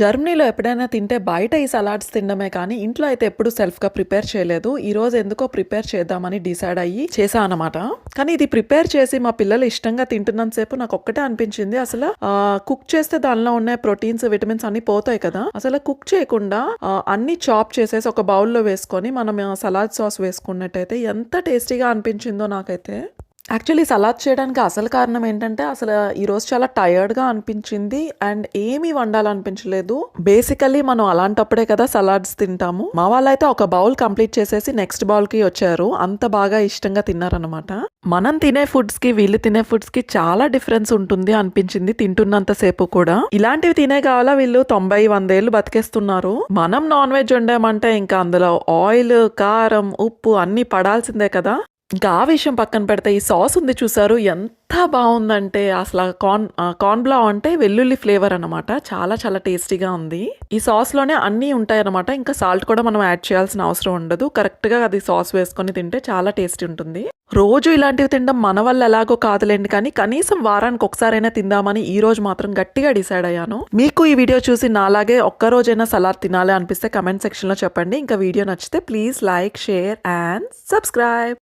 జర్మనీలో ఎప్పుడైనా తింటే బయట ఈ సలాడ్స్ తినడమే కానీ ఇంట్లో అయితే ఎప్పుడు సెల్ఫ్గా ప్రిపేర్ చేయలేదు. ఈ రోజు ఎందుకో ప్రిపేర్ చేద్దామని డిసైడ్ అయ్యి చేసా అనమాట కానీ ఇది ప్రిపేర్ చేసి మా పిల్లలు ఇష్టంగా తింటున్నంతసేపు నాకు ఒక్కటే అనిపించింది. అసలు కుక్ చేస్తే దానిలో ఉన్న ప్రోటీన్స్ విటమిన్స్ అన్ని పోతాయి కదా. అసలు కుక్ చేయకుండా అన్ని చాప్ చేసేసి ఒక బౌల్లో వేసుకొని మనం సలాడ్ సాస్ వేసుకున్నట్టయితే ఎంత టేస్టీగా అనిపించిందో నాకైతే. యాక్చువల్లీ సలాడ్ చేయడానికి అసలు కారణం ఏంటంటే అసలు ఈరోజు చాలా టయర్డ్గా అనిపించింది. అండ్ ఏమీ వండాలనిపించలేదు. బేసికల్లీ మనం అలాంటప్పుడే కదా సలాడ్స్ తింటాము. మా వాళ్ళైతే ఒక బౌల్ కంప్లీట్ చేసేసి నెక్స్ట్ బౌల్కి వచ్చారు. అంత బాగా ఇష్టంగా తిన్నారనమాట మనం తినే ఫుడ్స్కి వీళ్ళు తినే ఫుడ్స్కి చాలా డిఫరెన్స్ ఉంటుంది అనిపించింది తింటున్నంతసేపు కూడా. ఇలాంటివి తినే కావాలా వీళ్ళు? తొంభై వందేళ్ళు బతికేస్తున్నారు. మనం నాన్ వెజ్ వండామంటే ఇంకా అందులో ఆయిల్ కారం ఉప్పు అన్ని పడాల్సిందే కదా. ఇంకా ఆ విషయం పక్కన పెడితే ఈ సాస్ ఉంది చూసారు ఎంత బాగుందంటే అసలు కార్న్ కార్న్బ్లా కార్న్ అంటే వెల్లుల్లి ఫ్లేవర్ అనమాట చాలా చాలా టేస్టీగా ఉంది. ఈ సాస్లోనే అన్నీ ఉంటాయి అన్నమాట ఇంకా సాల్ట్ కూడా మనం యాడ్ చేయాల్సిన అవసరం ఉండదు. కరెక్ట్గా అది సాస్ వేసుకొని తింటే చాలా టేస్టీ ఉంటుంది. రోజు ఇలాంటివి తినడం మన వల్ల ఎలాగో కాదులేండి కానీ కనీసం వారానికి ఒకసారైనా తిందామని ఈ రోజు మాత్రం గట్టిగా డిసైడ్ అయ్యాను. మీకు ఈ వీడియో చూసి నాలాగే ఒక్క రోజైనా సలాడ్ తినాలి అనిపిస్తే కమెంట్ సెక్షన్లో చెప్పండి. ఇంకా వీడియో నచ్చితే please like share and subscribe.